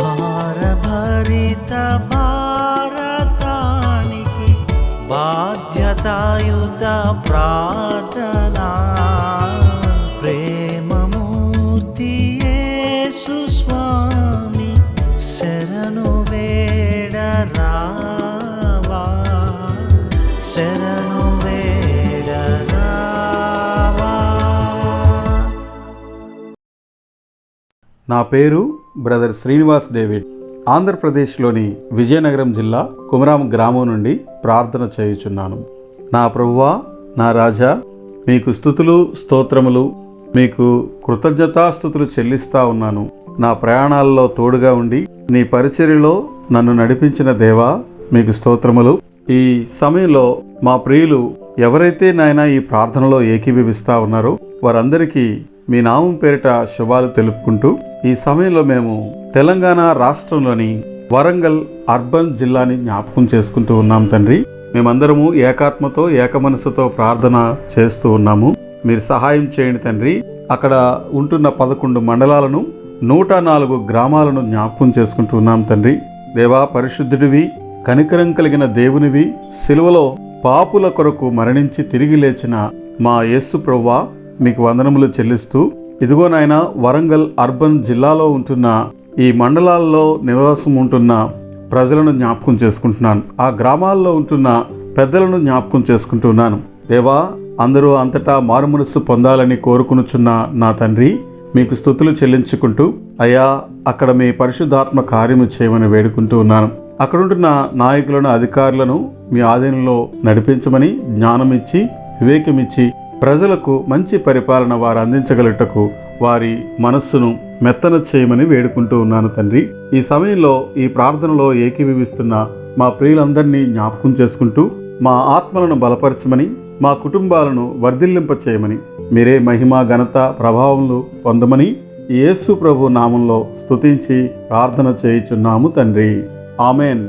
భారభరిత భారతానికి బాధ్యతాయుత ప్రార్థనా. ప్రేమమూర్తి సుస్వామి శరణు వేడరావా. శరణు వేడరావా. నా పేరు బ్రదర్ శ్రీనివాస్ డేవిడ్. ఆంధ్రప్రదేశ్లోని విజయనగరం జిల్లా కుమరాం గ్రామం నుండి ప్రార్థన చేయుచున్నాను. నా ప్రభువా నా రాజా మీకు స్థుతులు స్తోత్రములు మీకు కృతజ్ఞతాస్థుతులు చెల్లిస్తా ఉన్నాను. నా ప్రయాణాల్లో తోడుగా ఉండి నీ పరిచర్యలో నన్ను నడిపించిన దేవా మీకు స్తోత్రములు. ఈ సమయంలో మా ప్రియులు ఎవరైతే నాయన ఈ ప్రార్థనలో ఏకీభవిస్తా ఉన్నారో వారందరికీ మీ నామం పేరిట శుభాలు తెలుపుకుంటూ ఈ సమయంలో మేము తెలంగాణ రాష్ట్రంలోని వరంగల్ అర్బన్ జిల్లాని జ్ఞాపకం చేసుకుంటూ ఉన్నాం తండ్రి. మేమందరము ఏకాత్మతో ఏకమనసుతో ప్రార్థన చేస్తూ ఉన్నాము. మీరు సహాయం చేయండి తండ్రి. అక్కడ ఉంటున్న పదకొండు మండలాలను నూట నాలుగు గ్రామాలను జ్ఞాపకం చేసుకుంటూ ఉన్నాం తండ్రి. దేవా పరిశుద్ధుడివి కనికరం కలిగిన దేవునివి సిలువలో పాపుల కొరకు మరణించి తిరిగి లేచిన మా యేసు ప్రవ్వా మీకు వందనములు చెల్లిస్తూ ఇదిగో నాయన వరంగల్ అర్బన్ జిల్లాలో ఉంటున్న ఈ మండలాల్లో నివాసం ఉంటున్న ప్రజలను జ్ఞాపకం చేసుకుంటున్నాను. ఆ గ్రామాల్లో ఉంటున్న పెద్దలను జ్ఞాపకం చేసుకుంటున్నాను. దేవా అందరూ అంతటా మారుమనస్సు పొందాలని కోరుకునుచున్న నా తండ్రి మీకు స్థుతులు చెల్లించుకుంటూ అయ్యా అక్కడ మీ పరిశుద్ధాత్మ కార్యము చేయమని వేడుకుంటూ ఉన్నాను. అక్కడుంటున్న నాయకులను అధికారులను మీ ఆధీనంలో నడిపించమని జ్ఞానం ఇచ్చి వివేకం ఇచ్చి ప్రజలకు మంచి పరిపాలన వారు అందించగలటకు వారి మనస్సును మెత్తన చేయమని వేడుకుంటూ ఉన్నాను తండ్రి. ఈ సమయంలో ఈ ప్రార్థనలో ఏకీభవిస్తున్న మా ప్రియులందరినీ జ్ఞాపకం చేసుకుంటూ మా ఆత్మలను బలపరచమని మా కుటుంబాలను వర్ధిల్లింప చేయమని మీరే మహిమ ఘనత ప్రభావములు పొందమని యేసు ప్రభు నామంలో స్తుతించి ప్రార్థన చేయుచున్నాము తండ్రి. ఆమెన్.